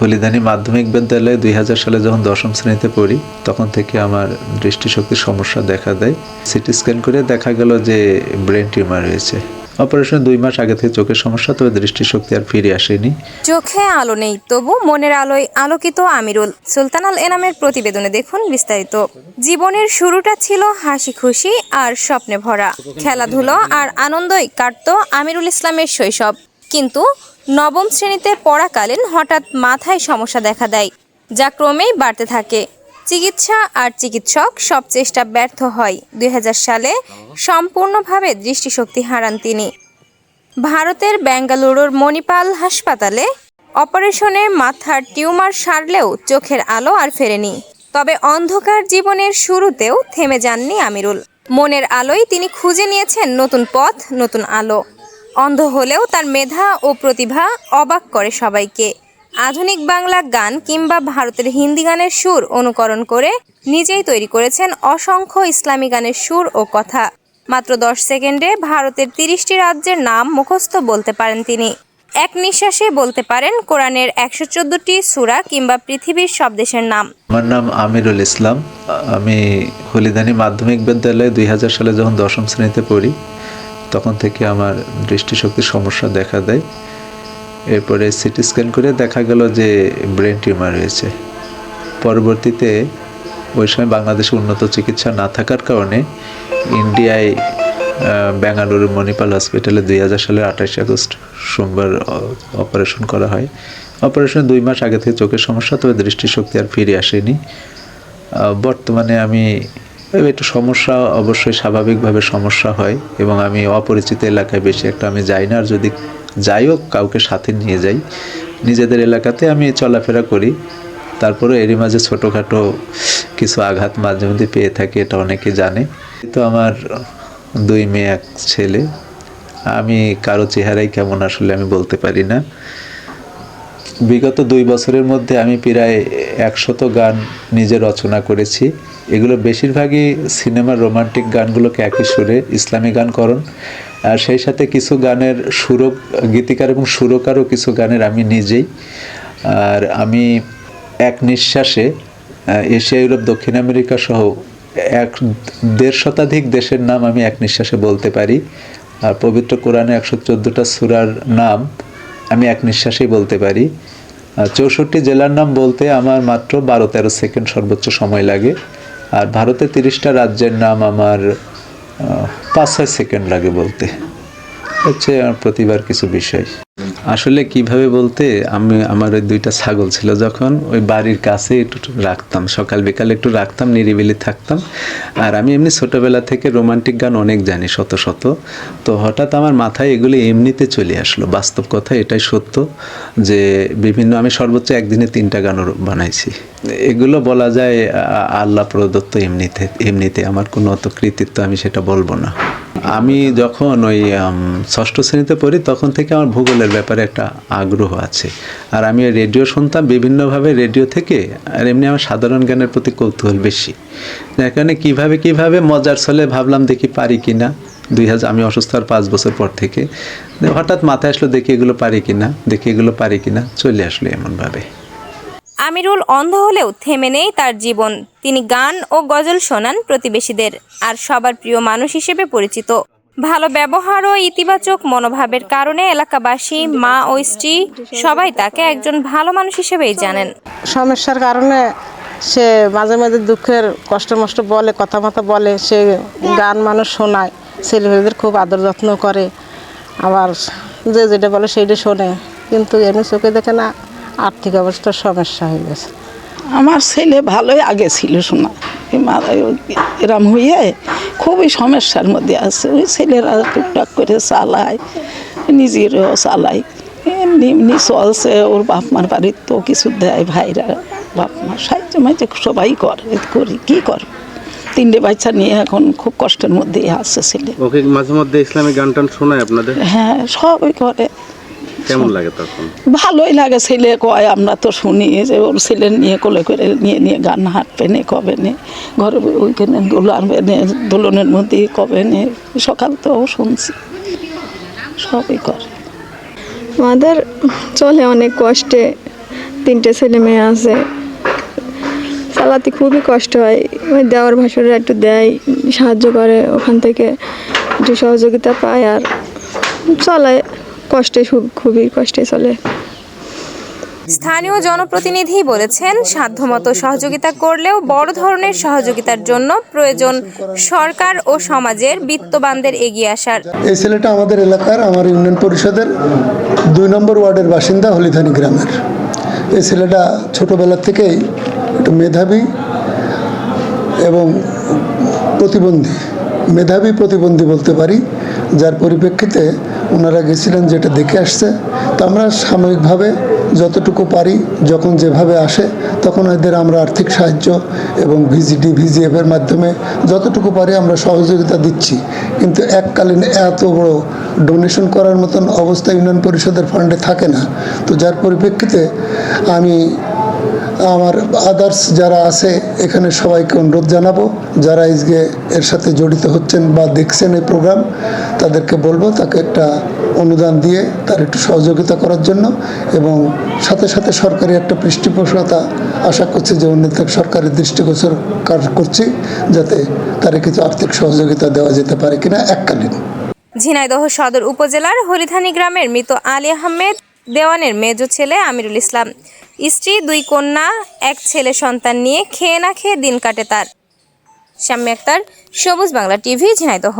হলিদানি মাধ্যমিক বিদ্যালয়ে দুই হাজার সালে যখন দশম শ্রেণীতে পড়ি, তখন থেকে আমার দৃষ্টিশক্তির সমস্যা দেখা দেয়। সিটি স্ক্যান করে দেখা গেল যে ব্রেন টিউমার হয়েছে অপারেশন দুই মাস আগে থেকে চোখের সমস্যা, তবে দৃষ্টিশক্তি আর ফিরে আসেনি। চোখে আলো নেই, তবু মনের আলোয় আলোকিত আমিরুল। সুলতান আল এনামের প্রতিবেদনে দেখুন বিস্তারিত। জীবনের শুরুটা ছিল হাসি খুশি আর স্বপ্নে ভরা। খেলাধুলো আর আনন্দই কাটত আমিরুল ইসলামের শৈশব। কিন্তু নবম শ্রেণীতে পড়াকালীন হঠাৎ মাথায় সমস্যা দেখা দেয়, যা ক্রমেই বাড়তে থাকে। চিকিৎসা আর চিকিৎসক সব চেষ্টা ব্যর্থ হয়। দুই হাজার সালে সম্পূর্ণভাবে দৃষ্টিশক্তি হারান তিনি। ভারতের বেঙ্গালুরুর মণিপাল হাসপাতালে অপারেশনে মাথার টিউমার সারলেও চোখের আলো আর ফেরেনি। তবে অন্ধকার জীবনের শুরুতেও থেমে যাননি আমিরুল। মনের আলোয় তিনি খুঁজে নিয়েছেন নতুন পথ, নতুন আলো। অন্ধ হলেও তার মেধা ও প্রতিভা অবাক করে সবাইকে। আধুনিক বাংলা গান কিংবা ভারতের হিন্দি গানের সুর অনুকরণ করে নিজেই তৈরি করেছেন অসংখ্য ইসলামী গানের সুর ও কথা। মাত্র দশ সেকেন্ডে ভারতের তিরিশটি রাজ্যের নাম মুখস্থ বলতে পারেন তিনি। এক নিঃশ্বাসে বলতে পারেন কোরআনের একশো চোদ্দটি সুরা কিংবা পৃথিবীর সব দেশের নাম। আমার নাম আমিরুল ইসলাম। আমি হলিদানি মাধ্যমিক বিদ্যালয়ে দুই হাজার সালে যখন দশম শ্রেণীতে পড়ি তখন থেকে আমার দৃষ্টিশক্তির সমস্যা দেখা দেয়। এরপরে সিটি স্ক্যান করে দেখা গেল যে ব্রেন টিউমার হয়েছে পরবর্তীতে ওই সময় বাংলাদেশে উন্নত চিকিৎসা না থাকার কারণে ইন্ডিয়ায় বেঙ্গালুরু মণিপাল হসপিটালে দুই হাজার সালের আঠাশে আগস্ট সোমবার অপারেশন করা হয়। অপারেশন দুই মাস আগে থেকে চোখের সমস্যা, তবে দৃষ্টিশক্তি আর ফিরে আসেনি। বর্তমানে আমি একটু সমস্যা অবশ্যই স্বাভাবিকভাবে সমস্যা হয় এবং আমি অপরিচিত এলাকায় বেশি একটা আমি যাই না। আর যদি যাইও কাউকে সাথে নিয়ে যাই। নিজেদের এলাকাতে আমি চলাফেরা করি। তারপরে এরই মাঝে ছোটোখাটো কিছু আঘাত মাঝে মধ্যে পেয়ে থাকি, এটা অনেকে জানে। তো আমার দুই মেয়ে, এক ছেলে। আমি কারও চেহারাই কেমন আসলে আমি বলতে পারি না। বিগত দুই বছরের মধ্যে আমি প্রায় একশত গান নিজে রচনা করেছি। এগুলো বেশিরভাগই সিনেমার রোমান্টিক গানগুলোকে একই সুরে ইসলামী গান করণ আর সেই সাথে কিছু গানের সুরক, গীতিকার এবং সুরকারও কিছু গানের আমি নিজেই। আর আমি এক নিঃশ্বাসে এশিয়া, ইউরোপ, দক্ষিণ আমেরিকা সহ এক দেড় শতাধিক দেশের নাম আমি এক নিঃশ্বাসে বলতে পারি। আর পবিত্র কোরআনে একশো চোদ্দোটা সুরার নাম আমি এক নিঃশ্বাসেই বলতে পারি। চৌষট্টি জেলার নাম বলতে আমার মাত্র বারো তেরো সেকেন্ড সর্বোচ্চ সময় লাগে। আর ভারতে তিরিশটা রাজ্যের নাম আমার পাঁচ ছয় সেকেন্ড লাগে বলতে। হচ্ছে আমার প্রতিবার কিছু বিষয়। আসলে কীভাবে বলতে, আমি, আমার ওই দুইটা ছাগল ছিল যখন ওই বাড়ির কাছে একটু রাখতাম। সকাল বিকালে একটু রাখতাম, নিরিবিলি থাকতাম। আর আমি এমনি ছোটোবেলা থেকে রোমান্টিক গান অনেক জানি, শত শত। তো হঠাৎ আমার মাথায় এগুলি এমনিতে চলে আসলো। বাস্তব কথা এটাই সত্য যে বিভিন্ন, আমি সর্বোচ্চ একদিনে তিনটা গানও বানাইছি। এগুলো বলা যায় আল্লাহ প্রদত্ত এমনিতে এমনিতে। আমার কোনো অত কৃতিত্ব আমি সেটা বলব না। আমি যখন ওই ষষ্ঠ শ্রেণীতে পড়ি, তখন থেকে আমার ভূগোলের ব্যাপারে একটা আগ্রহ আছে। আর আমি রেডিও শুনতাম, বিভিন্নভাবে রেডিও থেকে, আর এমনি আমার সাধারণ জ্ঞানের প্রতি কৌতূহল বেশি। যার কারণে কীভাবে কীভাবে মজার ছলে ভাবলাম দেখি পারি কি না দুই হাজার আমি অসুস্থ হওয়ার পাঁচ বছর পর থেকে। হঠাৎ মাথায় আসলো, দেখি এগুলো পারি কি না দেখি এগুলো পারি কি না চলে আসলো এমনভাবে। আমিরুল অন্ধ হলেও থেমে নেই তার জীবন। তিনি গান ও গজল শোনান প্রতিবেশীদের, আর সবার প্রিয় মানুষ হিসেবে পরিচিত। ভালো ব্যবহার ও ইতিবাচক মনোভাবের কারণে এলাকাবাসী, মা ও স্ত্রী সবাই তাকে একজন ভালো মানুষ হিসেবেই জানেন। সমস্যার কারণে সে মাঝে মাঝে দুঃখের, কষ্ট মষ্ট বলে, কথা মতো বলে, সে গান মানুষ শোনায়, ছেলেমেয়েদের খুব আদর যত্ন করে, আবার যে যেটা বলে সেইটা শোনে, কিন্তু এমনি চোখে দেখে না। আর্থিক অবস্থার সমস্যা হয়ে গেছে। আমার ছেলে ভালোই আগে ছিল শোনা। এরম হয়ে খুবই সমস্যার মধ্যে আছে। ওই ছেলেরা টুকটাক করে চালায় নিজেরও চালায়। এমনি এমনি চলছে ওর বাপ মার বাড়ির তো কিছু দেয় ভাইরা বাপ মা সাহায্য মাঝে সবাই করে করি কী কর তিনটে বাচ্চা নিয়ে এখন খুব কষ্টের মধ্যেই আছে ছেলে। ওকে মাঝে মধ্যে ইসলামিক গান টান শোনায় আপনাদের? হ্যাঁ সবই করে। কেমন লাগে তখন? ভালোই লাগে ছেলে কয় আমরা তো শুনি যে ওর ছেলে নিয়ে কোলে করে নিয়ে নিয়ে গান হাঁটবে নে কবে নে ঘরে ওইখানে দোলানবে নে দোলনের মধ্যে কবে নে সকাল তো শুনছি সবই করে। আমাদের চলে অনেক কষ্টে তিনটে ছেলে মেয়ে আছে। চালাতে খুবই কষ্ট হয় ওই দেওয়ার ভাসুররা একটু দেয় সাহায্য করে ওখান থেকে একটু সহযোগিতা পায় আর চলে। কষ্টে খুব- খুবই কষ্টে চলে। স্থানীয় জনপ্রতিনিধি বলেছেন সাধ্যমতো সহযোগিতা করলেও বড় ধরনের সহযোগিতার জন্য প্রয়োজন সরকার ও সমাজের বিত্তবানদের এগিয়ে আসার। এই ছেলেটা আমাদের এলাকার আমার ইউনিয়ন পরিষদের দুই নম্বর ওয়ার্ডের বাসিন্দা হলিধানি গ্রামের। এই ছেলেটা ছোটোবেলা থেকেই একটু মেধাবী এবং প্রতিবন্ধী মেধাবী প্রতিবন্ধী বলতে পারি যার পরিপ্রেক্ষিতে ওনারা গেছিলেন, যেটা দেখে আসছে। তো আমরা সাময়িকভাবে যতটুকু পারি, যখন যেভাবে আসে, তখন এদের আমরা আর্থিক সাহায্য এবং ভিজিডি ভিজিএফের মাধ্যমে যতটুকু পারি আমরা সহযোগিতা দিচ্ছি। কিন্তু এককালীন এত বড় ডোনেশন করার মতন অবস্থা ইউনিয়ন পরিষদের ফান্ডে থাকে না। তো যার পরিপ্রেক্ষিতে আমি আমার আদার্স যারা আছে, এখানে সবাইকে অনুরোধ জানাব, যারা আজকে এর সাথে জড়িত হচ্ছেন বা দেখছেন এই প্রোগ্রাম তাদেরকে বলব তাকে একটা অনুদান দিয়ে তার একটু সহযোগিতা করার জন্য এবং সাথে সাথে সরকারি একটা পৃষ্ঠপোষকতা আশা করছি যে উন্নত সরকারের দৃষ্টিগোচর কাজ করছি, যাতে তার কিছু আর্থিক সহযোগিতা দেওয়া যেতে পারে কিনা এককালীন। ঝিনাইদহ সদর উপজেলার হরিধানী গ্রামের মৃত আলী আহমেদ দেওয়ানের মেজ ছেলে আমিরুল ইসলাম। স্ত্রী, দুই কন্যা, এক ছেলে সন্তান নিয়ে খেয়ে না খেয়ে দিন কাটে তার। শাম্মী আক্তার সবুজ বাংলা টিভি, ঝিনাইদহ।